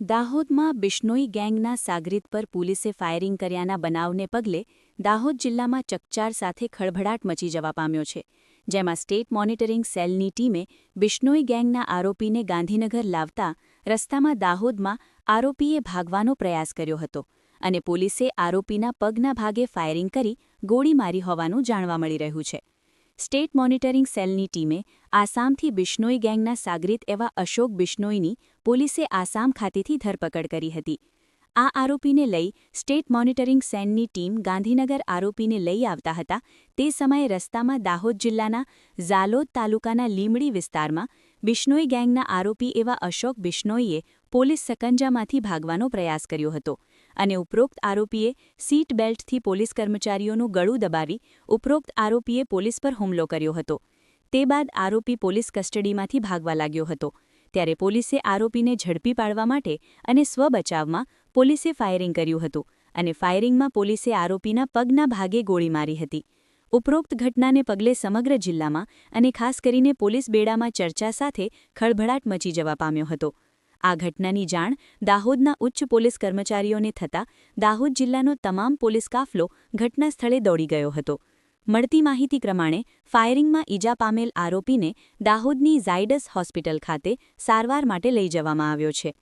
દાહોદમાં બિશ્નોઈ ગેંગના સાગરીત પર પોલીસે ફાયરિંગ કર્યાના બનાવને પગલે દાહોદ જિલ્લામાં ચકચાર સાથે ખળભળાટ મચી જવા પામ્યો છે, જેમાં સ્ટેટ મોનિટરિંગ સેલની ટીમે બિશ્નોઈ ગેંગના આરોપીને ગાંધીનગર લાવતા રસ્તામાં દાહોદમાં આરોપીએ ભાગવાનો પ્રયાસ કર્યો હતો અને પોલીસે આરોપીના પગના ભાગે ફાયરિંગ કરી ગોળી મારી હોવાનું જાણવા મળી રહ્યું છે. સ્ટેટ મોનિટરિંગ સેલની ટીમે આસામથી બિશ્નોઈ ગેંગના સાગરીત એવા અશોક બિશ્નોઈની પોલીસે આસામ ખાતેથી ધરપકડ કરી હતી. આ આરોપીને લઈ સ્ટેટ મોનિટરિંગ સેલની ટીમ ગાંધીનગર આરોપીને લઈ આવતા હતા. તે સમયે રસ્તામાં દાહોદ જિલ્લાના ઝાલોદ તાલુકાના લીમડી વિસ્તારમાં બિશ્નોઈ ગેંગના આરોપી એવા અશોક બિશ્નોઈએ પોલીસ સકંજામાંથી ભાગવાનો પ્રયાસ કર્યો હતો. અને ઉપરોક્ત આરોપીએ સીટ બેલ્ટથી પોલીસ કર્મચારીઓનું ગળું દબાવી ઉપરોક્ત આરોપીએ પોલીસ પર હુમલો કર્યો હતો. તે બાદ આરોપી પોલીસ કસ્ટડીમાંથી ભાગવા લાગ્યો હતો. ત્યારે પોલીસે આરોપીને ઝડપી પાડવા માટે અને સ્વબચાવમાં પોલીસે ફાયરિંગ કર્યું હતું અને ફાયરિંગમાં પોલીસે આરોપીના પગના ભાગે ગોળી મારી હતી. ઉપરોક્ત ઘટનાને પગલે સમગ્ર જિલ્લામાં અને ખાસ કરીને પોલીસ બેડામાં ચર્ચા સાથે ખળભળાટ મચી જવા પામ્યો હતો. આ ઘટનાની જાણ દાહોદના ઉચ્ચ પોલીસ કર્મચારીઓને થતાં દાહોદ જિલ્લાનો તમામ પોલીસ કાફલો ઘટના સ્થળે દોડી ગયો હતો. મળતી માહિતી પ્રમાણે ફાયરિંગમાં ઈજા પામેલ આરોપીને દાહોદની ઝાયડસ હોસ્પિટલ ખાતે સારવાર માટે લઈ જવામાં આવ્યો છે.